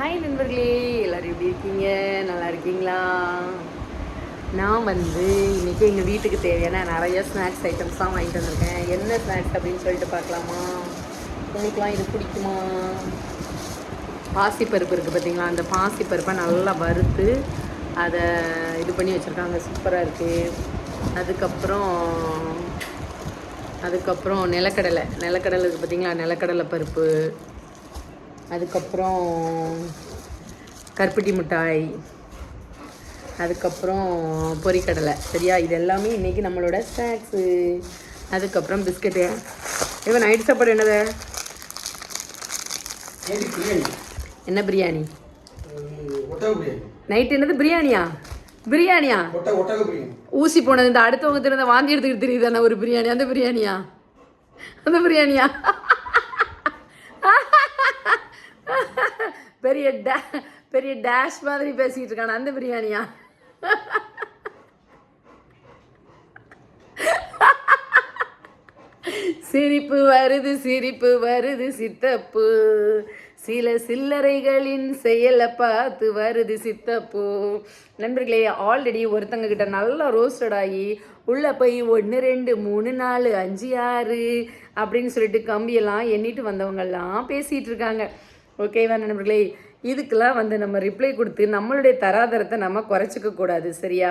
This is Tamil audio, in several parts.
ஹாய் நண்பர்களே. எல்லோரும் எப்படி இருக்கீங்க? நல்லா இருக்கீங்களா? நான் வந்து இன்றைக்கி எங்கள் வீட்டுக்கு தேவையான நிறைய ஸ்நாக்ஸ் ஐட்டம்ஸ் தான் வாங்கிட்டு வந்திருக்கேன். என்ன ஸ்நாக்ஸ் அப்படின்னு சொல்லிட்டு பார்க்கலாமா? உங்களுக்குலாம் இது பிடிக்குமா? பாசிப்பருப்பு இருக்குது பார்த்தீங்களா? அந்த பாசிப்பருப்பை நல்லா வறுத்து அதை இது பண்ணி வச்சுருக்காங்க. சூப்பராக இருக்குது அதுக்கப்புறம் அதுக்கப்புறம் நிலக்கடலை. நிலக்கடலை இருக்குது பார்த்தீங்களா? நிலக்கடலை பருப்பு. அதுக்கப்புறம் கருப்பட்டி மிட்டாய் அதுக்கப்புறம் பொரிக்கடலை. சரியா? இது எல்லாமே இன்றைக்கி நம்மளோட ஸ்நாக்ஸு. அதுக்கப்புறம் பிஸ்கட்டு இவன் நைட் சாப்பாடு என்னது? என்ன பிரியாணி? நைட் என்னது? பிரியாணியா? பிரியாணியா? ஊசி போனது இந்த அடுத்தவங்க திருந்த வாந்தி எடுத்துக்கிட்டு தெரியுதானே ஒரு பிரியாணி. அந்த பிரியாணியா? அந்த பிரியாணியா? பெரிய டே பெரிய டேஷ் மாதிரி பேசிக்கிட்டு இருக்கான அந்த பிரியாணியா? சிரிப்பு வருது சிரிப்பு வருது சித்தப்பு. சில சில்லறைகளின் செயலை பார்த்து வருது சித்தப்பு. நண்பர்களே ஆல்ரெடி ஒருத்தங்க கிட்ட நல்லா ரோஸ்டட் ஆகி உள்ளே போய் ஒன்று ரெண்டு மூணு நாலு அஞ்சு ஆறு அப்படின்னு சொல்லிட்டு கம்பியெல்லாம் எண்ணிட்டு வந்தவங்கெல்லாம் பேசிகிட்டு இருக்காங்க. ஓகேவா நண்பர்களே? இதுக்கெல்லாம் வந்து நம்ம ரிப்ளை கொடுத்து நம்மளுடைய தராதரத்தை நம்ம குறைச்சிக்க கூடாது சரியா?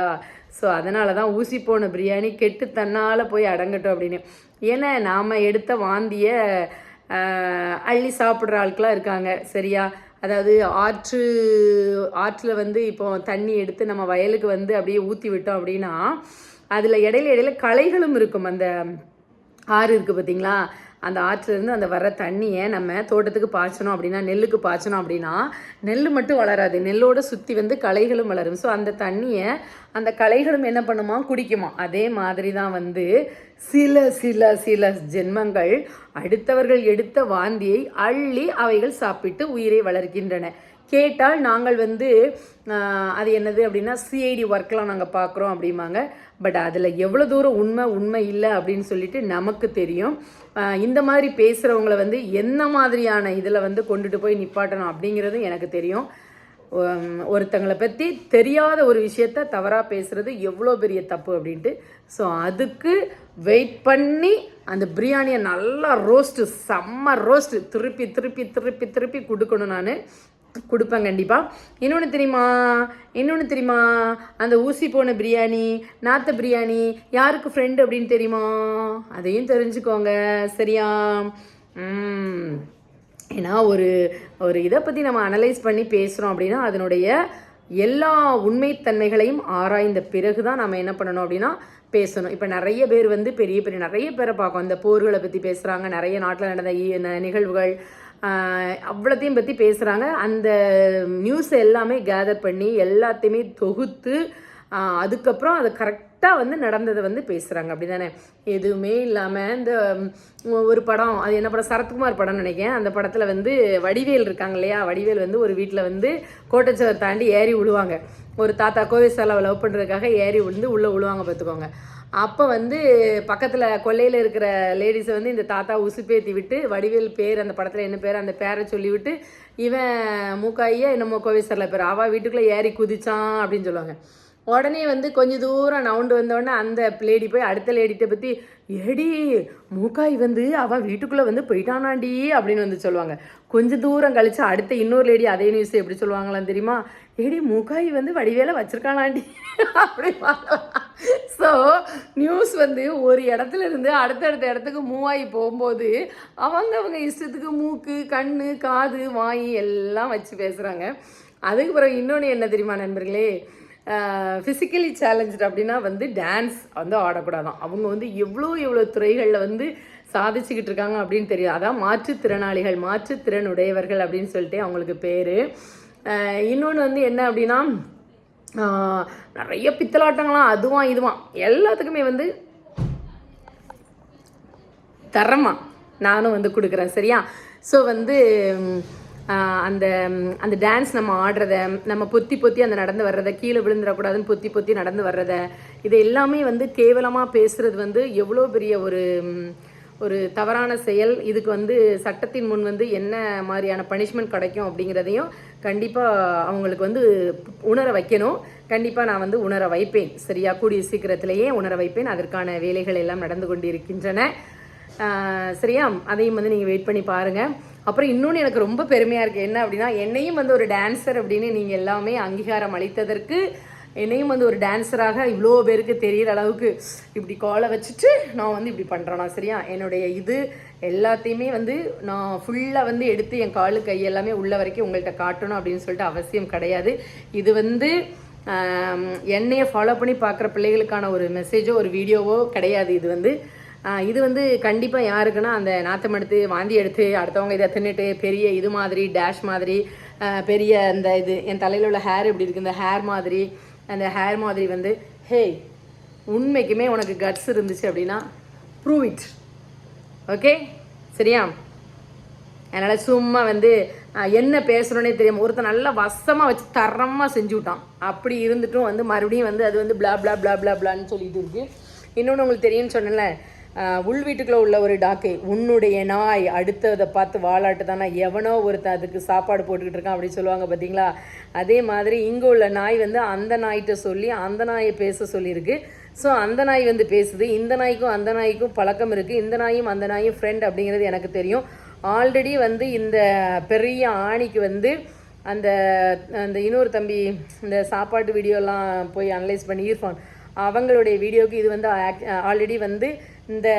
ஸோ அதனால தான் ஊசி போன பிரியாணி கெட்டு தன்னால் போய் அடங்கட்டும் அப்படின்னு. ஏன்னா நாம் எடுத்த வாந்திய அள்ளி சாப்பிட்ற ஆட்களாம் இருக்காங்க சரியா? அதாவது ஆற்று ஆற்றில் வந்து இப்போ தண்ணி எடுத்து நம்ம வயலுக்கு வந்து அப்படியே ஊற்றி விட்டோம் அப்படின்னா அதில் இடையில இடையில களைகளும் இருக்கும். அந்த ஆறு இருக்குது பார்த்தீங்களா? அந்த ஆற்றுலேருந்து அந்த வர தண்ணியை நம்ம தோட்டத்துக்கு பாய்ச்சணும் அப்படின்னா நெல்லுக்கு பாய்ச்சணும் அப்படின்னா நெல் மட்டும் வளராது. நெல்லோட சுற்றி வந்து களைகளும் வளரும். ஸோ அந்த தண்ணியை அந்த களைகளும் என்ன பண்ணுமா? குடிக்குமா. அதே மாதிரி தான் வந்து சில சில சில ஜென்மங்கள் அடுத்தவர்கள் எடுத்த வாந்தியை அள்ளி அவைகள் சாப்பிட்டு உயிரை வளர்க்கின்றன. கேட்டால் நாங்கள் வந்து அது என்னது அப்படின்னா சிஐடி ஒர்க்லாம் நாங்கள் பார்க்குறோம் அப்படிம்பாங்க. பட் அதில் எவ்வளோ தூரம் உண்மை உண்மை இல்லை அப்படின்னு சொல்லிட்டு நமக்கு தெரியும். இந்த மாதிரி பேசுகிறவங்கள வந்து என்ன மாதிரியான இதில் வந்து கொண்டுட்டு போய் நிப்பாட்டணும் அப்படிங்கிறதும் எனக்கு தெரியும். ஒருத்தங்களை பற்றி தெரியாத ஒரு விஷயத்த தவறாக பேசுகிறது எவ்வளோ பெரிய தப்பு அப்படின்ட்டு. ஸோ அதுக்கு வெயிட் பண்ணி அந்த பிரியாணியை நல்லா ரோஸ்ட்டு செம்ம ரோஸ்ட்டு திருப்பி திருப்பி திருப்பி திருப்பி கொடுக்கணும் நான். கொடுப்பேன் கண்டிப்பாக இன்னொன்று தெரியுமா? இன்னொன்று தெரியுமா? அந்த ஊசி போன பிரியாணி நாத்த பிரியாணி யாருக்கு ஃப்ரெண்டு அப்படின்னு தெரியுமா? அதையும் தெரிஞ்சுக்கோங்க. சரியா? ஏன்னா ஒரு ஒரு இதை பற்றி நம்ம அனலைஸ் பண்ணி பேசுகிறோம் அப்படின்னா அதனுடைய எல்லா உண்மைத்தன்மைகளையும் ஆராய்ந்த பிறகு தான் நம்ம என்ன பண்ணணும் அப்படின்னா பேசணும். இப்போ நிறைய பேர் வந்து பெரிய பெரிய நிறைய பேரை பார்க்கும். இந்த போர்களை பற்றி பேசுகிறாங்க நிறைய நாட்டில் நடந்த நிகழ்வுகள் அவ்வளோத்தையும் பற்றி பேசுகிறாங்க அந்த நியூஸ் எல்லாமே கேதர் பண்ணி எல்லாத்தையுமே தொகுத்து அதுக்கப்புறம் அதை கரெக்டாக வந்து நடந்ததை வந்து பேசுகிறாங்க அப்படி தானே எதுவுமே இல்லாமல் இந்த ஒரு படம் அது என்ன படம்? சரத்குமார் படம்னு நினைக்கிறேன். அந்த படத்தில் வந்து வடிவேல் இருக்காங்க இல்லையா? வடிவேல் வந்து ஒரு வீட்டில் வந்து கோட்டச்சவர் தாண்டி ஏறி விழுவாங்க ஒரு தாத்தா கோவிசாலாவை லவ் பண்ணுறதுக்காக ஏறி விழுந்து உள்ளே விழுவாங்க பார்த்துக்கோங்க அப்போ வந்து பக்கத்தில் கொல்லையில் இருக்கிற லேடிஸை வந்து இந்த தாத்தா உசுப்பேத்தி விட்டு வடிவேல் பேர் அந்த படத்தில் என்ன பேர் அந்த பேரை சொல்லிவிட்டு இவன் மூக்காயியா என்னமோ கோவிசரில் பேர். அவள் வீட்டுக்குள்ளே ஏறி குதிச்சான் அப்படின்னு சொல்லுவாங்க. உடனே வந்து கொஞ்ச தூரம் நவுண்டு வந்தோடனே அந்த லேடி போய் அடுத்த லேடிட்ட பற்றி ஏடி மூக்காய் வந்து அவள் வீட்டுக்குள்ளே வந்து போயிட்டானாண்டி அப்படின்னு வந்து சொல்லுவாங்க. கொஞ்ச தூரம் கழிச்சு அடுத்த இன்னொரு லேடி அதே நியூஸ் எப்படி சொல்லுவாங்களாம் தெரியுமா? ஏடி மூக்காய் வந்து வடிவேல வச்சிருக்கானாண்டி அப்படி ஸோ நியூஸ் வந்து ஒரு இடத்துல இருந்து அடுத்தடுத்த இடத்துக்கு மூவ் ஆகி போகும்போது அவங்க அவங்க இஷ்டத்துக்கு மூக்கு கண் காது வாய் எல்லாம் வச்சு பேசுகிறாங்க அதுக்கு பிறகு இன்னொன்று என்ன தெரியுமா நண்பர்களே? ஃபிசிக்கலி சேலஞ்சு அப்படின்னா வந்து டான்ஸ் வந்து ஆடக்கூடாதான். அவங்க வந்து எவ்வளோ எவ்வளோ துறைகளில் வந்து சாதிச்சுக்கிட்டு இருக்காங்க அப்படின்னு தெரியும் அதான் மாற்றுத்திறனாளிகள் மாற்றுத்திறனுடையவர்கள் அப்படின்னு சொல்லிட்டு அவங்களுக்கு பேர். இன்னொன்று வந்து என்ன அப்படின்னா நிறைய பித்தலாட்டங்களாம் அதுவாம் இதுவாம். எல்லாத்துக்குமே வந்து தரமா நானும் வந்து கொடுக்குறேன் சரியா? ஸோ வந்து அந்த அந்த டான்ஸ் நம்ம ஆடுறத நம்ம பொத்தி பொத்தி அந்த நடந்து வர்றதை கீழே விழுந்துடக்கூடாதுன்னு பொத்தி பொத்தி நடந்து வர்றத இது எல்லாமே வந்து கேவலமாக பேசுகிறது வந்து எவ்வளோ பெரிய ஒரு ஒரு தவறான செயல். இதுக்கு வந்து சட்டத்தின் முன் வந்து என்ன மாதிரியான பனிஷ்மெண்ட் கிடைக்கும் அப்படிங்கிறதையும் கண்டிப்பாக அவங்களுக்கு வந்து உணர வைக்கணும். கண்டிப்பாக நான் வந்து உணர வைப்பேன். சரியா? கூடிய சீக்கிரத்திலேயே உணர வைப்பேன். அதற்கான வேலைகள் எல்லாம் நடந்து கொண்டிருக்கின்றன. இருக்கின்றன சரியா? அதையும் வந்து நீங்கள் வெயிட் பண்ணி பாருங்கள் அப்புறம் இன்னொன்று எனக்கு ரொம்ப பெருமையாக இருக்குது என்ன அப்படின்னா என்னையும் வந்து ஒரு டான்ஸர் அப்படின்னு நீங்கள் எல்லாமே அங்கீகாரம் அளித்ததற்கு என்னையும் வந்து ஒரு டான்ஸராக இவ்வளோ பேருக்கு தெரியிற அளவுக்கு இப்படி காலை வச்சுட்டு நான் வந்து இப்படி பண்ணுறேன்னா சரியா? என்னுடைய இது எல்லாத்தையுமே வந்து நான் ஃபுல்லாக வந்து எடுத்து என் காலு கை எல்லாமே உள்ள வரைக்கும் உங்கள்கிட்ட காட்டணும் அப்படின்னு சொல்லிட்டு அவசியம் கிடையாது. இது வந்து என்னையை என்னைய ஃபாலோ பண்ணி பார்க்குற பிள்ளைகளுக்கான ஒரு மெசேஜோ ஒரு வீடியோவோ கிடையாது இது வந்து. இது வந்து கண்டிப்பாக யாருக்குன்னா அந்த நாத்தம் எடுத்து வாந்தி எடுத்து அடுத்தவங்க இதை தின்னுட்டு பெரிய இது மாதிரி டேஷ் மாதிரி பெரிய அந்த இது என் தலையில் உள்ள ஹேர் இப்படி இருக்குது இந்த ஹேர் மாதிரி அந்த ஹேர் மாதிரி வந்து ஹே உண்மைக்குமே உனக்கு கட்ஸ் இருந்துச்சு அப்படின்னா ப்ரூவ் இட் ஓகே சரியா? அதனால் சும்மா வந்து என்ன பேசுகிறோன்னே தெரியும் ஒருத்தன் நல்லா வசமாக வச்சு தரமாக செஞ்சு விட்டான். அப்படி இருந்துட்டும் வந்து மறுபடியும் வந்து அது வந்து பிளா பிளா பிளா பிளா பிளான்னு சொல்லிட்டு இருக்கு. இன்னொன்று உங்களுக்கு தெரியும்னு சொன்னேன்ல உள் வீட்டுக்குள்ளே உள்ள ஒரு டாக்கு உன்னுடைய நாய் அடுத்ததை பார்த்து வாலாட்டு தானே எவனோ ஒருத்தன் அதுக்கு சாப்பாடு போட்டுக்கிட்டு இருக்கான் அப்படின்னு சொல்லுவாங்க பார்த்தீங்களா அதே மாதிரி இங்கே உள்ள நாய் வந்து அந்த நாய்கிட்ட சொல்லி அந்த நாயை பேச சொல்லியிருக்கு. ஸோ அந்த நாய் வந்து பேசுது. இந்த நாய்க்கும் அந்த நாய்க்கும் பழக்கம் இருக்குது இந்த நாயும் அந்த நாயும் ஃப்ரெண்ட் அப்படிங்கிறது எனக்கு தெரியும். ஆல்ரெடி வந்து இந்த பெரிய ஆணிக்கு வந்து அந்த அந்த இன்னொரு தம்பி இந்த சாப்பாட்டு வீடியோலாம் போய் அனலைஸ் பண்ணி ஈர்ஃபான் அவங்களுடைய வீடியோவுக்கு இது வந்து ஆல்ரெடி வந்து இந்த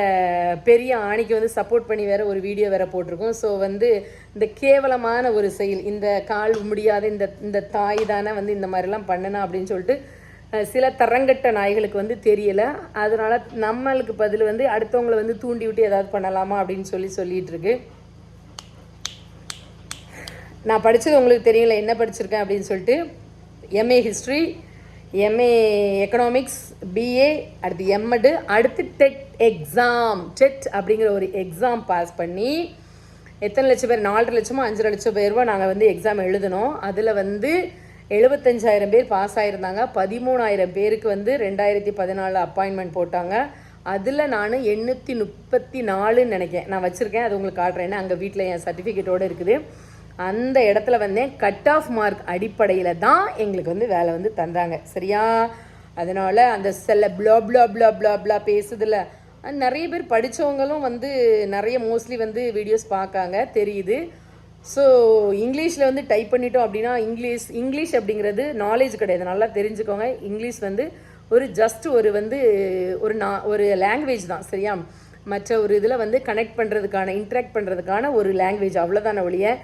பெரிய ஆணிக்கு வந்து சப்போர்ட் பண்ணி வேற ஒரு வீடியோ வேற போட்டிருக்கோம். ஸோ வந்து இந்த கேவலமான ஒரு செயல் இந்த கால் முடியாத இந்த இந்த தாய் தானே வந்து இந்த மாதிரிலாம் பண்ணணும் அப்படின்னு சொல்லிட்டு சில தரங்கட்ட நாய்களுக்கு வந்து தெரியலை. அதனால நம்மளுக்கு பதில் வந்து அடுத்தவங்களை வந்து தூண்டி விட்டு ஏதாவது பண்ணலாமா அப்படின்னு சொல்லி சொல்லிட்டு இருக்கு. நான் படித்தது உங்களுக்கு தெரியல என்ன படிச்சிருக்கேன் அப்படின்னு சொல்லிட்டு MA history MA economics BA அடுத்து எம்எடு அடுத்து டெட் எக்ஸாம் டெட் அப்படிங்கிற ஒரு எக்ஸாம் பாஸ் பண்ணி எத்தனை லட்சம் பேர் நாலரை லட்சமோ அஞ்சரை லட்சம் பேருவோ நாங்கள் வந்து எக்ஸாம் எழுதினோம். அதில் வந்து எழுபத்தஞ்சாயிரம் பேர் பாஸ் ஆகிருந்தாங்க பதிமூணாயிரம் பேருக்கு வந்து ரெண்டாயிரத்தி பதினாலு அப்பாயின்மெண்ட் போட்டாங்க. அதில் நான் எண்ணூற்றி முப்பத்தி நாலுன்னு நினைக்கிறேன். நான் வச்சுருக்கேன். அது உங்களுக்கு காட்டுறேன். அங்கே வீட்டில் என் சர்டிஃபிகேட்டோடு இருக்குது. அந்த இடத்துல வந்து கட் ஆஃப் மார்க் அடிப்படையில் தான் எங்களுக்கு வந்து வேலை வந்து தந்தாங்க. சரியா? அதனால் அந்த செல்ல blah blah blah blah blah பேசுதில்ல நிறைய பேர் படித்தவங்களும் வந்து நிறைய மோஸ்ட்லி வந்து வீடியோஸ் பார்க்காங்க தெரியுது. ஸோ இங்கிலீஷில் வந்து டைப் பண்ணிட்டோம் அப்படின்னா இங்கிலீஷ் இங்கிலீஷ் அப்படிங்கிறது நாலேஜ் கிடையாது. நல்லா தெரிஞ்சுக்கோங்க. இங்கிலீஷ் வந்து ஒரு ஜஸ்ட் ஒரு வந்து ஒரு நா ஒரு லாங்குவேஜ் தான் சரியா? மற்ற ஒரு இதில் வந்து கனெக்ட் பண்ணுறதுக்கான இன்ட்ராக்ட் பண்ணுறதுக்கான ஒரு லாங்குவேஜ் அவ்வளோதான ஒழிய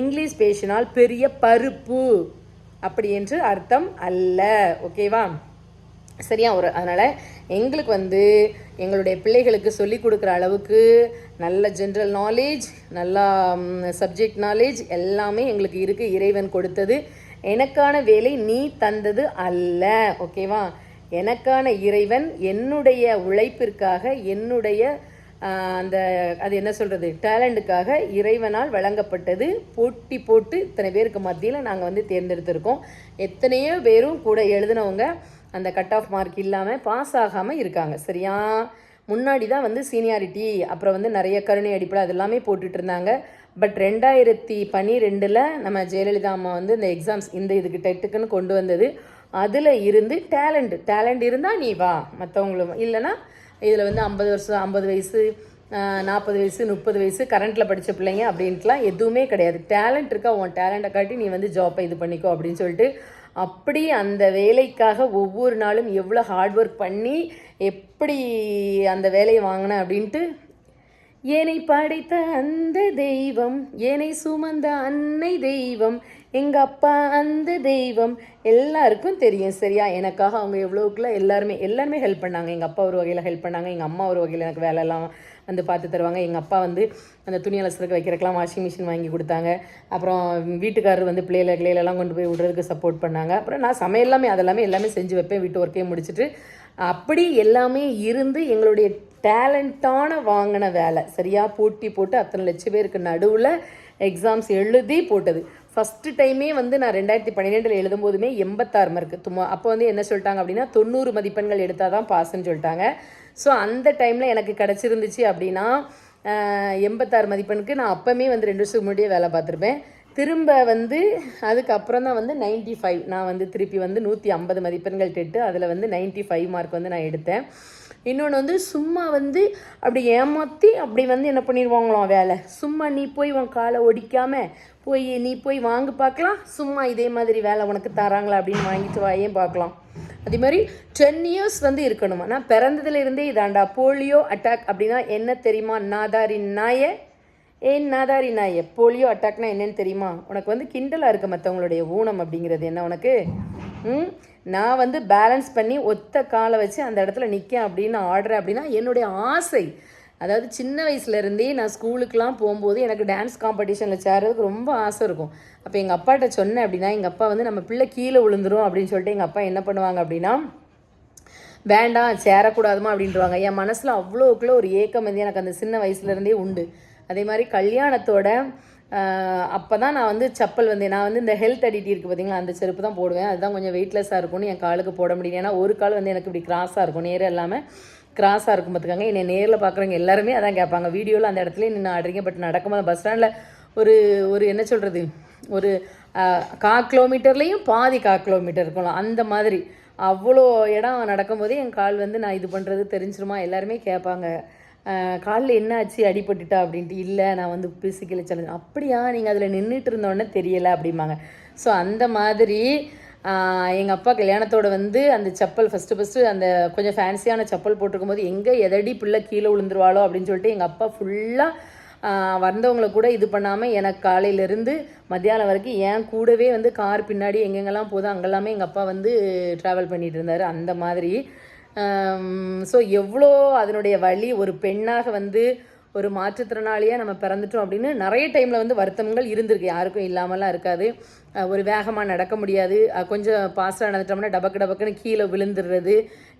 இங்கிலீஷ் பேசினால் பெரிய பருப்பு. அப்படி என்று அர்த்தம் அல்ல. ஓகேவா சரியா ஒரு அதனால் எங்களுக்கு வந்து எங்களுடைய பிள்ளைகளுக்கு சொல்லிக் கொடுக்குற அளவுக்கு நல்ல ஜென்ரல் நாலேஜ் நல்லா சப்ஜெக்ட் நாலேஜ் எல்லாமே எங்களுக்கு இருக்குது இறைவன் கொடுத்தது. எனக்கான வேலை நீ தந்தது அல்ல ஓகேவா எனக்கான இறைவன் என்னுடைய உழைப்பிற்காக என்னுடைய அந்த அது என்ன சொல்கிறது டேலண்ட்டுக்காக இறைவனால் வழங்கப்பட்டது. போட்டி போட்டு இத்தனை பேருக்கு மத்தியில் நாங்கள் வந்து தேர்ந்தெடுத்திருக்கோம். எத்தனையோ பேரும் கூட எழுதினவங்க அந்த கட் ஆஃப் மார்க் இல்லாமல் பாஸ் ஆகாமல் இருக்காங்க. சரியா? முன்னாடி தான் வந்து சீனியாரிட்டி அப்புறம் வந்து நிறைய கருணை அடிப்படை அது எல்லாமே போட்டுட்டு இருந்தாங்க. பட் ரெண்டாயிரத்தி பன்னிரெண்டில் நம்ம ஜெயலலிதா அம்மா வந்து இந்த எக்ஸாம்ஸ் இந்த இதுக்கு டெட்டுக்குன்னு கொண்டு வந்தது. அதில் இருந்து டேலண்ட் டேலண்ட் இருந்தால் நீ வா மற்றவங்களும் இல்லைன்னா இதில் வந்து ஐம்பது வருஷம் ஐம்பது வயசு நாற்பது வயசு முப்பது வயசு கரண்ட்டில் படித்த பிள்ளைங்க அப்படின்ட்டுலாம் எதுவுமே கிடையாது. டேலண்ட் இருக்கா? உன் டேலண்ட்டை காட்டி நீ வந்து ஜாப்பை இது பண்ணிக்கோ அப்படின்னு சொல்லிட்டு அப்படி அந்த வேலைக்காக ஒவ்வொரு நாளும் எவ்வளோ ஹார்ட் ஒர்க் பண்ணி எப்படி அந்த வேலையை வாங்கினேன் அப்படின்ட்டு ஏனை படைத்த அந்த தெய்வம் ஏனை சுமந்த அன்னை தெய்வம் எங்கள் அப்பா அந்த தெய்வம் எல்லாருக்கும் தெரியும். சரியா? எனக்காக அவங்க எவ்வளோக்குள்ள எல்லாருமே எல்லாருமே ஹெல்ப் பண்ணாங்க. எங்கள் அப்பா ஒரு வகையில் ஹெல்ப் பண்ணாங்க. எங்கள் அம்மா ஒரு வகையில் எனக்கு வேலையெல்லாம் வந்து பார்த்து தருவாங்க. எங்கள் அப்பா வந்து அந்த துணி அலசுறதுக்கு வைக்கிறக்கெல்லாம் வாஷிங் மிஷின் வாங்கி கொடுத்தாங்க. அப்புறம் வீட்டுக்காரர் வந்து பிள்ளையில கிளையிலலாம் கொண்டு போய் விடுறதுக்கு சப்போர்ட் பண்ணாங்க. அப்புறம் நான் சமையல் எல்லாமே அதெல்லாமே எல்லாமே செஞ்சு வைப்பேன். வீட்டு ஒர்க்கையும் முடிச்சுட்டு அப்படி எல்லாமே இருந்து எங்களுடைய டேலண்ட்டான வாங்கின வேலை. சரியாக போட்டி போட்டு அத்தனை லட்சம் பேருக்கு நடுவில் எக்ஸாம்ஸ் எழுதி போட்டது. ஃபஸ்ட்டு டைமே வந்து நான் ரெண்டாயிரத்தி பன்னிரெண்டில் எழுதும்போதுமே எண்பத்தாறு மார்க்கு தும்மா அப்போ வந்து என்ன சொல்லிட்டாங்க அப்படின்னா தொண்ணூறு மதிப்பெண்கள் எடுத்தால் தான் பாஸ்ன்னு சொல்லிட்டாங்க. ஸோ அந்த டைமில் எனக்கு கிடச்சிருந்துச்சு அப்படின்னா எண்பத்தாறு மதிப்பெண்ணுக்கு நான் அப்போமே வந்து ரெண்டு வருஷத்துக்கு முன்னாடியே வேலை பார்த்துருப்பேன். திரும்ப வந்து அதுக்கப்புறம் தான் வந்து 95 ஃபைவ் நான் வந்து திருப்பி வந்து நூற்றி ஐம்பது மதிப்பெண்கள் கெட்டு அதில் வந்து 95 ஃபைவ் மார்க் வந்து நான் எடுத்தேன். இன்னொன்று வந்து சும்மா வந்து அப்படி ஏமாற்றி அப்படி வந்து என்ன பண்ணிடுவாங்களாம் வேலை. சும்மா நீ போய் உன் காலை ஒடிக்காமல் போய் நீ போய் வாங்கி பார்க்கலாம். சும்மா இதே மாதிரி வேலை உனக்கு தராங்களா அப்படின்னு வாங்கிட்டு வாயே பார்க்கலாம்? அதே மாதிரி டென் இயர்ஸ் வந்து இருக்கணுமா. நான் பிறந்ததுலேருந்தே இதாண்டா. போலியோ அட்டாக் அப்படின்னா என்ன தெரியுமா? நாதாரி நாய. ஏன் நாதாரி நாய? போலியோ அட்டாக்னா என்னன்னு தெரியுமா? உனக்கு வந்து கிண்டலாக இருக்க மற்றவங்களுடைய ஊனம் அப்படிங்கிறது என்ன உனக்கு? ம்? நான் வந்து பேலன்ஸ் பண்ணி ஒத்த காலை வச்சு அந்த இடத்துல நிற்கேன் அப்படின்னு ஆடுறேன் அப்படின்னா என்னுடைய ஆசை. அதாவது சின்ன வயசுலேருந்தே நான் ஸ்கூலுக்கெலாம் போகும்போது எனக்கு டான்ஸ் காம்படிஷனில் சேர்றதுக்கு ரொம்ப ஆசை இருக்கும். அப்போ எங்கள் அப்பாட்ட சொன்னேன் அப்படின்னா எங்கள் அப்பா வந்து நம்ம பிள்ளை கீழே விழுந்துரும் அப்படின்னு சொல்லிட்டு எங்கள் அப்பா என்ன பண்ணுவாங்க அப்படின்னா வேண்டாம் சேரக்கூடாதுமா அப்படின்றவாங்க. என் மனசில் அவ்வளோக்குள்ள ஒரு ஏக்கம் வந்து எனக்கு அந்த சின்ன வயசுலேருந்தே உண்டு. அதே மாதிரி கல்யாணத்தோட அப்போ தான் நான் வந்து செப்பல் வந்து நான் வந்து இந்த ஹெல்த் அடிட்டி இருக்குது பார்த்தீங்களா அந்த செருப்பு தான் போடுவேன். அதுதான் கொஞ்சம் வெயிட்லெஸ்ஸாக இருக்கும்னு என் காலுக்கு போட முடியும் ஏன்னா ஒரு கால் வந்து எனக்கு இப்படி கிராஸாக இருக்கும். நேரம் இல்லாமல் கிராஸாக இருக்கும் பார்த்துக்காங்க என்னை நேரில் பார்க்குறவங்க எல்லாருமே அதான் கேட்பாங்க. வீடியோவில் அந்த இடத்துல நின்று ஆடுறீங்க பட் நடக்கும்போது பஸ் ஸ்டாண்டில் ஒரு ஒரு என்ன சொல்கிறது ஒரு கா கிலோமீட்டர்லேயும் பாதி கா கிலோமீட்டர் இருக்கலாம் அந்த மாதிரி. அவ்வளோ இடம் நடக்கும்போதே என் கால் வந்து நான் இது பண்ணுறது தெரிஞ்சிருமா? எல்லாருமே கேட்பாங்க. காலில் என்ன ஆச்சு அடிபட்டுட்டா அப்படின்ட்டு இல்லை நான் வந்து பிசிக்கலி சேலஞ்ச் அப்படியா? நீங்கள் அதில் நின்றுட்டு இருந்தோடனே தெரியலை அப்படிம்பாங்க. ஸோ அந்த மாதிரி எங்கள் அப்பா கல்யாணத்தோட வந்து அந்த செப்பல் ஃபஸ்ட்டு ஃபஸ்ட்டு அந்த கொஞ்சம் ஃபேன்சியான செப்பல் போட்டிருக்கும் போது எங்கே எதடி பிள்ளை கீழே விழுந்துருவாளோ அப்படின்னு சொல்லிட்டு எங்கள் அப்பா ஃபுல்லாக வந்தவங்களை கூட இது பண்ணாமல் எனக்கு காலையிலேருந்து மத்தியானம் வரைக்கும் என் கூடவே வந்து கார் பின்னாடி எங்கெங்கெல்லாம் போதும் அங்கெல்லாமே எங்கள் அப்பா வந்து ட்ராவல் பண்ணிகிட்டு இருந்தார். அந்த மாதிரி ஸோ எவ்வளோ அதனுடைய வழி ஒரு பெண்ணாக வந்து ஒரு மாற்றுத்திறனாளியாக நம்ம பிறந்துட்டோம் அப்படின்னு நிறைய டைமில் வந்து வருத்தங்கள் இருந்திருக்கு. யாருக்கும் இல்லாமலாம் இருக்காது. ஒரு வேகமாக நடக்க முடியாது. கொஞ்சம் பாஸ்டாக நடந்துட்டோம்னா டபக்கு டபக்குன்னு கீழே விழுந்துடுறது.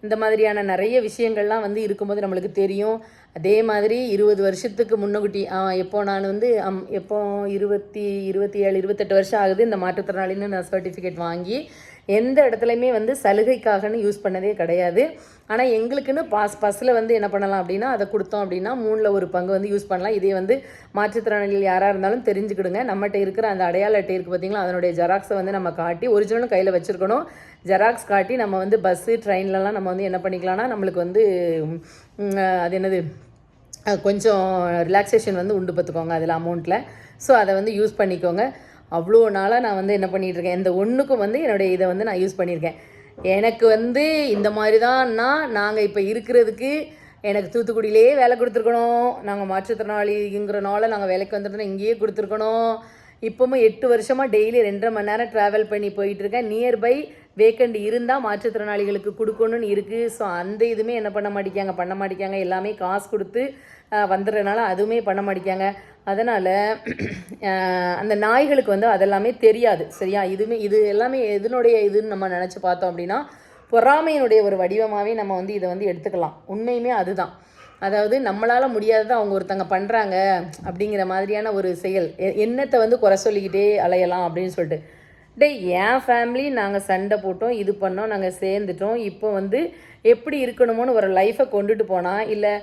இந்த மாதிரியான நிறைய விஷயங்கள்லாம் வந்து இருக்கும்போது நம்மளுக்கு தெரியும். அதே மாதிரி இருபது வருஷத்துக்கு முன்னகுட்டி எப்போ நான் வந்து அம் எப்போ இருபத்தி இருபத்தி ஏழு இருபத்தெட்டு வருஷம் ஆகுது இந்த மாற்றுத்திறனாளின்னு நான் சர்டிஃபிகேட் வாங்கி எந்த இடத்துலையுமே வந்து சலுகைக்காகன்னு யூஸ் பண்ணதே கிடையாது. ஆனால் எங்களுக்குன்னு பாஸ் பஸ்ஸில் வந்து என்ன பண்ணலாம் அப்படின்னா அதை கொடுத்தோம் அப்படின்னா மூணில் ஒரு பங்கு வந்து யூஸ் பண்ணலாம். இதே வந்து மாற்றுத்திறனாளிகள் யாராக இருந்தாலும் தெரிஞ்சுக்கிடுங்க. நம்மகிட்ட இருக்கிற அந்த அடையாள அட்டை இருக்குது பார்த்திங்களா அதனுடைய ஜெராக்ஸை வந்து நம்ம காட்டி ஒரிஜினலும் கையில் வச்சுருக்கணும். ஜெராக்ஸ் காட்டி நம்ம வந்து பஸ்ஸு ட்ரெயின்லலாம் நம்ம வந்து என்ன பண்ணிக்கலாம்னா நம்மளுக்கு வந்து அது என்னது கொஞ்சம் ரிலாக்ஸேஷன் வந்து உண்டு பார்த்துக்கோங்க அதில் அமௌண்ட்டில் ஸோ அதை வந்து யூஸ் பண்ணிக்கோங்க. அவ்வளோ நாளாக நான் வந்து என்ன பண்ணிகிட்ருக்கேன் இந்த ஒன்றுக்கும் வந்து என்னுடைய இதை வந்து நான் யூஸ் பண்ணியிருக்கேன். எனக்கு வந்து இந்த மாதிரி தான்னா நாங்கள் இப்போ இருக்கிறதுக்கு எனக்கு தூத்துக்குடியிலே வேலை கொடுத்துருக்கணும். நாங்கள் மாற்றுத்திறனாளிங்கிறனால நாங்கள் வேலைக்கு வந்துருந்தோம் இங்கேயே கொடுத்துருக்கணும். இப்போவும் எட்டு வருஷமாக டெய்லி ரெண்டரை மணி நேரம் ட்ராவல் பண்ணி போயிட்டுருக்கேன் நியர்பை வேக்கண்ட் இருந்தால் மாற்றுத்திறனாளிகளுக்கு கொடுக்கணும்னு இருக்குது ஸோ அந்த இதுவுமே என்ன பண்ண மாட்டேங்காங்க பண்ண மாட்டேங்காங்க எல்லாமே காசு கொடுத்து வந்துடுறதுனால அதுவுமே பண்ண மாட்டேங்காங்க அதனால் அந்த நாய்களுக்கு வந்து அதெல்லாமே தெரியாது. சரியா? இதுவுமே இது எல்லாமே எதனுடைய இதுன்னு நம்ம நினச்சி பார்த்தோம் அப்படின்னா பொறாமையினுடைய ஒரு வடிவமாகவே நம்ம வந்து இதை வந்து எடுத்துக்கலாம். உண்மையுமே அதுதான். அதாவது நம்மளால் முடியாததை அவங்க ஒருத்தங்க பண்ணுறாங்க அப்படிங்கிற மாதிரியான ஒரு செயல். எ- என்னத்தை வந்து குறை சொல்லிக்கிட்டே அலையலாம் அப்படின்னு சொல்லிட்டு. டேய் என் ஃபேமிலி நாங்கள் சண்டை போட்டோம் இது பண்ணோம் நாங்கள் சேர்ந்துட்டோம். இப்போ வந்து எப்படி இருக்கணுமோன்னு ஒரு லைஃப்பை கொண்டுட்டு போனால் இல்லை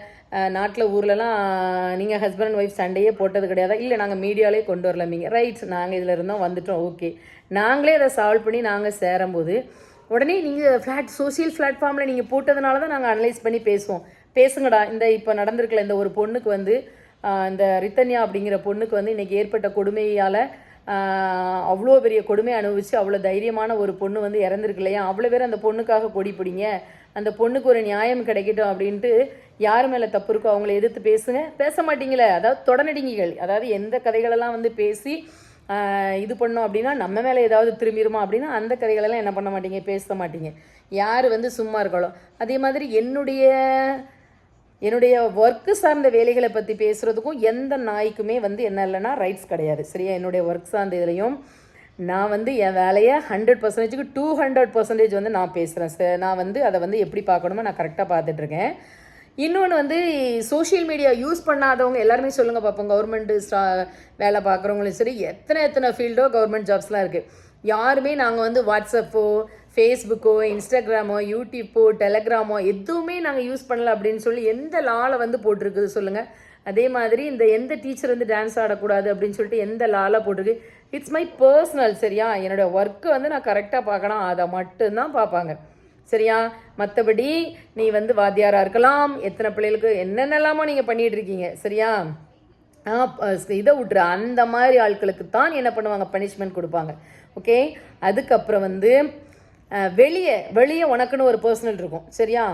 நாட்டில் ஊர்லலாம் நீங்கள் ஹஸ்பண்ட் அண்ட் ஒய்ஃப் சண்டையே போட்டது கிடையாதா? இல்லை நாங்கள் மீடியாலே கொண்டு வரலாமீங்க. ரைட் நாங்கள் இதில் இருந்தோம் வந்துட்டோம் ஓகே நாங்களே அதை சால்வ் பண்ணி நாங்கள் சேரும்போது உடனே நீங்கள் ஃப்ளாட் சோஷியல் பிளாட்ஃபார்மில் நீங்கள் போட்டதுனால தான் நாங்கள் அனலைஸ் பண்ணி பேசுவோம். பேசுங்கடா இந்த இப்போ நடந்திருக்கல இந்த ஒரு பொண்ணுக்கு வந்து இந்த ரித்தன்யா அப்படிங்கிற பொண்ணுக்கு வந்து இன்றைக்கி ஏற்பட்ட கொடுமையால் அவ்வளோ பெரிய கொடுமை அனுபவித்து அவ்வளோ தைரியமான ஒரு பொண்ணு வந்து இறந்துருக்கு இல்லையா அவ்வளோ பேர் அந்த பொண்ணுக்காக கொடி பிடிங்க அந்த பொண்ணுக்கு ஒரு நியாயம் கிடைக்கட்டும் அப்படின்ட்டு யார் மேலே தப்பு இருக்கோ அவங்கள எதிர்த்து பேசுங்க. பேச மாட்டீங்களே அதாவது தொடநடிங்கிகள் அதாவது எந்த கதைகளெல்லாம் வந்து பேசி இது பண்ணோம் அப்படின்னா நம்ம மேலே ஏதாவது திரும்பிடுமா அப்படின்னா அந்த கதைகளெல்லாம் என்ன பண்ண மாட்டீங்க பேச மாட்டீங்க. யார் வந்து சும்மா இருக்காளோ அதே மாதிரி என்னுடைய என்னுடைய ஒர்க்கு சார்ந்த வேலைகளை பற்றி பேசுகிறதுக்கும் எந்த நாய்க்குமே வந்து என்ன இல்லைன்னா ரைட்ஸ் கிடையாது. சரியா? என்னுடைய ஒர்க் சார்ந்த இதுலேயும் நான் வந்து என் வேலையை ஹண்ட்ரட் பர்சன்டேஜுக்கு டூ ஹண்ட்ரட் பர்சன்டேஜ் வந்து நான் பேசுகிறேன் சார் நான் வந்து அதை வந்து எப்படி பார்க்கணுமோ நான் கரெக்டாக பார்த்துட்ருக்கேன் இன்னொன்று வந்து சோஷியல் மீடியா யூஸ் பண்ணாதவங்க எல்லாருமே சொல்லுங்கள் பார்ப்போம் கவர்மெண்ட்டு ஸ்டா வேலை பார்க்குறவங்களும் சரி எத்தனை எத்தனை ஃபீல்டோ கவர்மெண்ட் ஜாப்ஸ்லாம் இருக்குது யாருமே நாங்கள் வந்து வாட்ஸ்அப்போ ஃபேஸ்புக்கோ இன்ஸ்டாகிராமோ யூடியூப்போ டெலகிராமோ எதுவுமே நாங்கள் யூஸ் பண்ணல அப்படின்னு சொல்லி எந்த லாவில் வந்து போட்டிருக்குது சொல்லுங்கள் அதே மாதிரி இந்த எந்த டீச்சர் வந்து டான்ஸ் ஆடக்கூடாது அப்படின்னு சொல்லிட்டு எந்த லாலாக போட்டிருக்கு? இட்ஸ் மை பர்சனல் சரியா? என்னோட ஒர்க்கை வந்து நான் கரெக்டாக பார்க்கணும். அதை மட்டும்தான் பார்ப்பாங்க. சரியா? மற்றபடி நீ வந்து வாத்தியாராக இருக்கலாம். எத்தனை பிள்ளைகளுக்கு என்னென்னலாமோ நீங்கள் பண்ணிகிட்டு இருக்கீங்க. சரியா? இதை விட்ற அந்த மாதிரி ஆட்களுக்கு தான் என்ன பண்ணுவாங்க? பனிஷ்மெண்ட் கொடுப்பாங்க. ஓகே அதுக்கப்புறம் வந்து வெளியே வெளியே உனக்குன்னு ஒரு பர்சனல் இருக்கும். சரியா?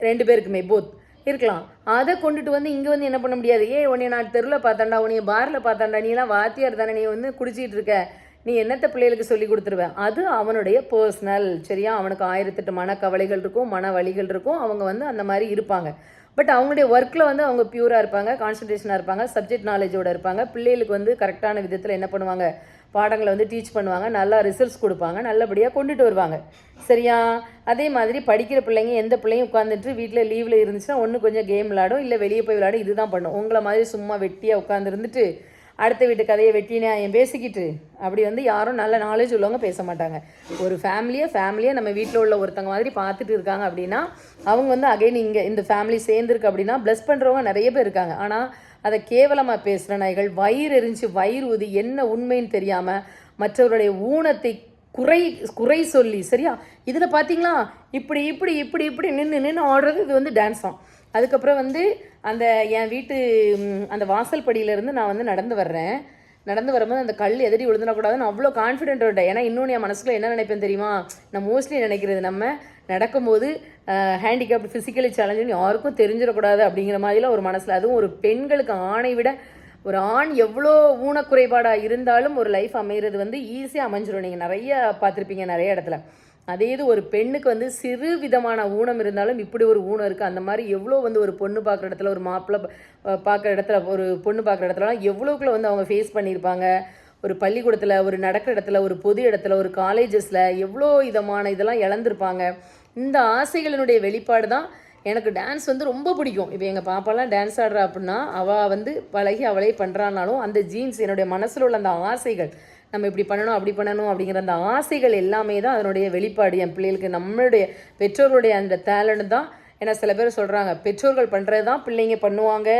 ரெண்டு பேருக்குமே போத் இருக்கலாம். அதை கொண்டுட்டு வந்து இங்கே வந்து என்ன பண்ண முடியாது? ஏ உன்னைய நான் தெருவில் பார்த்தாண்டா உன்னைய பாரில் பார்த்தாண்டா நீ எல்லாம் வாத்தியார் தானே நீ வந்து குடிச்சிட்டு இருக்க. நீ என்னத்த பிள்ளைகளுக்கு சொல்லி கொடுத்துருவேன் அது அவனுடைய பர்சனல் சரியா? அவனுக்கு ஆயிரத்தெட்டு மனக்கவலைகள் இருக்கும் மன வலிகள் இருக்கும். அவங்க வந்து அந்த மாதிரி இருப்பாங்க. பட் அவங்களுடைய ஒர்க்கில் வந்து அவங்க பியூராக இருப்பாங்க கான்சன்ட்ரேஷனாக இருப்பாங்க சப்ஜெக்ட் நாலேஜோடு இருப்பாங்க. பிள்ளைகளுக்கு வந்து கரெக்டான விதத்தில் என்ன பண்ணுவாங்க? பாடங்களை வந்து டீச் பண்ணுவாங்க நல்லா ரிசல்ட்ஸ் கொடுப்பாங்க நல்லபடியாக கொண்டுட்டு வருவாங்க. சரியா? அதே மாதிரி படிக்கிற பிள்ளைங்க எந்த பிள்ளையும் உட்காந்துட்டு வீட்டில் லீவில் இருந்துச்சுன்னா ஒன்று கொஞ்சம் கேம் விளாடும் இல்லை வெளியே போய் விளையாடும் இதுதான் பண்ணும். உங்களை மாதிரி சும்மா வெட்டியாக உட்காந்துருந்துட்டு அடுத்த வீட்டு கதையை வெட்டினே என் பேசிக்கிட்டு அப்படி வந்து யாரும் நல்ல நாலேஜ் உள்ளவங்க பேச மாட்டாங்க. ஒரு ஃபேமிலியை ஃபேமிலியை நம்ம வீட்டில் உள்ள ஒருத்தங்க மாதிரி பார்த்துட்டு இருக்காங்க அப்படின்னா அவங்க வந்து அகைன் இங்கே இந்த ஃபேமிலி சேர்ந்துருக்கு அப்படின்னா ப்ளஸ் பண்ணுறவங்க நிறைய பேர் இருக்காங்க. ஆனால் அதை கேவலமாக பேசுகிற நாய்கள் வயிறு எரிஞ்சு வயிறு ஊதி என்ன உண்மைன்னு தெரியாமல் மற்றவருடைய ஊனத்தை குறை குறை சொல்லி சரியா? இதில் பார்த்தீங்களா இப்படி இப்படி இப்படி இப்படி நின்று நின்று ஆடுறது இது வந்து டான்ஸ் தான் அதுக்கப்புறம் வந்து அந்த என் வீட்டு அந்த வாசல் படியிலேருந்து நான் வந்து நடந்து வர்றேன். நடந்து வரும்போது அந்த கல் எதிரி விழுந்துடக்கூடாதுன்னு அவ்வளோ கான்ஃபிடென்ட் இருட்டேன் ஏன்னா இன்னொன்று என் மனசுக்குள்ள என்ன நினைப்பேன் தெரியுமா? நான் மோஸ்ட்லி நினைக்கிறது நம்ம நடக்கும்போது ஹேண்டிகேப்ட் ஃபிசிக்கலி சேலஞ்சுன்னு யாருக்கும் தெரிஞ்சிடக்கூடாது அப்படிங்கிற மாதிரிலாம் ஒரு மனசில் அதுவும் ஒரு பெண்களுக்கு ஆணை விட ஒரு ஆண் எவ்வளோ ஊனக்குறைபாடாக இருந்தாலும் ஒரு லைஃப் அமைகிறது வந்து ஈஸியாக அமைஞ்சிடும் நீங்கள் நிறைய பார்த்துருப்பீங்க நிறைய இடத்துல. அதே இது ஒரு பெண்ணுக்கு வந்து சிறு விதமான ஊனம் இருந்தாலும் இப்படி ஒரு ஊனம் இருக்குது அந்த மாதிரி எவ்வளோ வந்து ஒரு பொண்ணு பார்க்குற இடத்துல ஒரு மாப்பிள்ளை பார்க்குற இடத்துல ஒரு பொண்ணு பார்க்குற இடத்துலலாம் எவ்வளோக்குள்ள வந்து அவங்க ஃபேஸ் பண்ணியிருப்பாங்க. ஒரு பள்ளிக்கூடத்தில் ஒரு நடக்கிற இடத்துல ஒரு பொது இடத்துல ஒரு காலேஜஸில் எவ்வளோ விதமான இதெல்லாம் இழந்திருப்பாங்க. இந்த ஆசைகளினுடைய வெளிப்பாடு தான். எனக்கு டான்ஸ் வந்து ரொம்ப பிடிக்கும். இப்போ எங்கள் பாப்பாலாம் டான்ஸ் ஆடுறா அப்படின்னா அவள் வந்து பழகி அவளே பண்ணுறானாலும் அந்த ஜீன்ஸ் என்னுடைய மனசில் உள்ள அந்த ஆசைகள் நம்ம இப்படி பண்ணணும் அப்படி பண்ணணும் அப்படிங்கிற அந்த ஆசைகள் எல்லாமே தான் அதனுடைய வெளிப்பாடு. என் பிள்ளைகளுக்கு நம்மளுடைய பெற்றோருடைய அந்த டேலண்ட் தான். ஏன்னா சில பேர் சொல்கிறாங்க பெற்றோர்கள் பண்ணுறது தான் பிள்ளைங்க பண்ணுவாங்க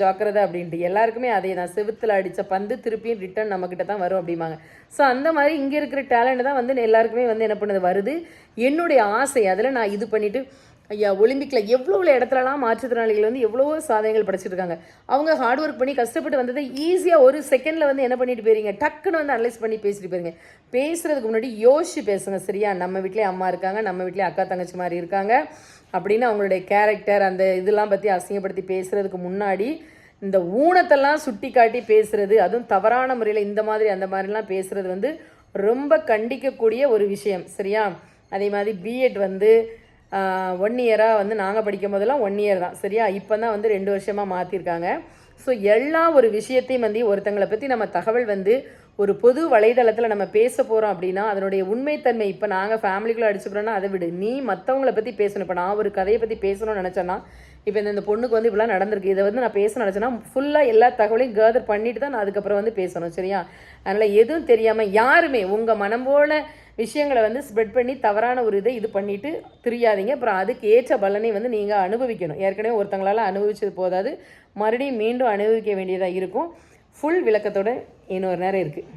ஜாக்கிரதை அப்படின்ட்டு. எல்லாருக்குமே அதே தான் செவுத்தில் அடித்த பந்து திருப்பியும் ரிட்டர்ன் நம்மக்கிட்ட தான் வரும் அப்படிம்பாங்க. ஸோ அந்த மாதிரி இங்கே இருக்கிற டேலண்ட் தான் வந்து எல்லாருக்குமே வந்து என்ன பண்ணுது? வருது. என்னுடைய ஆசை அதில் நான் இது பண்ணிவிட்டு ஐயா ஒலிம்பிக்கில் எவ்வளோ உள்ள இடத்துலலாம் மாற்றுத்திறனாளிகள் வந்து எவ்வளவோ சாதனைகள் படைச்சிருக்காங்க. அவங்க ஹார்ட் ஒர்க் பண்ணி கஷ்டப்பட்டு வந்ததை ஈஸியாக ஒரு செகண்டில் வந்து என்ன பண்ணிட்டு போயிருங்க? டக்குன்னு வந்து அனலைஸ் பண்ணி பேசிட்டு போயிருங்க. பேசுகிறதுக்கு முன்னாடி யோசிச்சு பேசுங்க சரியா? நம்ம வீட்லேயே அம்மா இருக்காங்க நம்ம வீட்லேயே அக்கா தங்கச்சி மாதிரி இருக்காங்க. அப்படின்னு அவங்களுடைய கேரக்டர் அந்த இதெல்லாம் பற்றி அசிங்கப்படுத்தி பேசுகிறதுக்கு முன்னாடி இந்த ஊனத்தெல்லாம் சுட்டி காட்டி பேசுகிறது அதுவும் தவறான முறையில் இந்த மாதிரி அந்த மாதிரிலாம் பேசுகிறது வந்து ரொம்ப கண்டிக்கக்கூடிய ஒரு விஷயம் சரியா? அதே மாதிரி பிஎட் வந்து ஒன் இயராக வந்து நாங்கள் படிக்கும் போதெல்லாம் ஒன் இயர் தான் சரியா? இப்போ தான் வந்து ரெண்டு வருஷமாக மாற்றிருக்காங்க ஸோ எல்லா ஒரு விஷயத்தையும் வந்து ஒருத்தங்களை பற்றி நம்ம தகவல் வந்து ஒரு பொது வலைதளத்தில் நம்ம பேச போகிறோம் அப்படின்னா அதனுடைய உண்மைத்தன்மை இப்போ நாங்கள் ஃபேமிலிக்குள்ளே அடிச்சுக்கிறோன்னா அதை விடு. நீ மற்றவங்கள பற்றி பேசணும். இப்போ நான் ஒரு கதையை பற்றி பேசணும்னு நினச்சேன்னா இப்போ இந்த பொண்ணுக்கு வந்து இப்படிலாம் நடந்திருக்கு. இதை வந்து நான் பேச நினச்சேன்னா ஃபுல்லாக எல்லா தகவலையும் கேதர் பண்ணிட்டு தான் நான் அதுக்கப்புறம் வந்து பேசணும் சரியா? அதனால் எதுவும் தெரியாமல் யாருமே உங்கள் மனம் போல விஷயங்களை வந்து ஸ்ப்ரெட் பண்ணி தவறான ஒரு இதை இது பண்ணிவிட்டு திரியாதீங்க. அப்புறம் அதுக்கு ஏற்ற பலனை வந்து நீங்கள் அனுபவிக்கணும். ஏற்கனவே ஒருத்தங்களால் அனுபவிச்சது போதாது. மறுபடியும் மீண்டும் அனுபவிக்க வேண்டியதாக இருக்கும். ஃபுல் விளக்கத்தோடு இன்னொரு நேரம் இருக்குது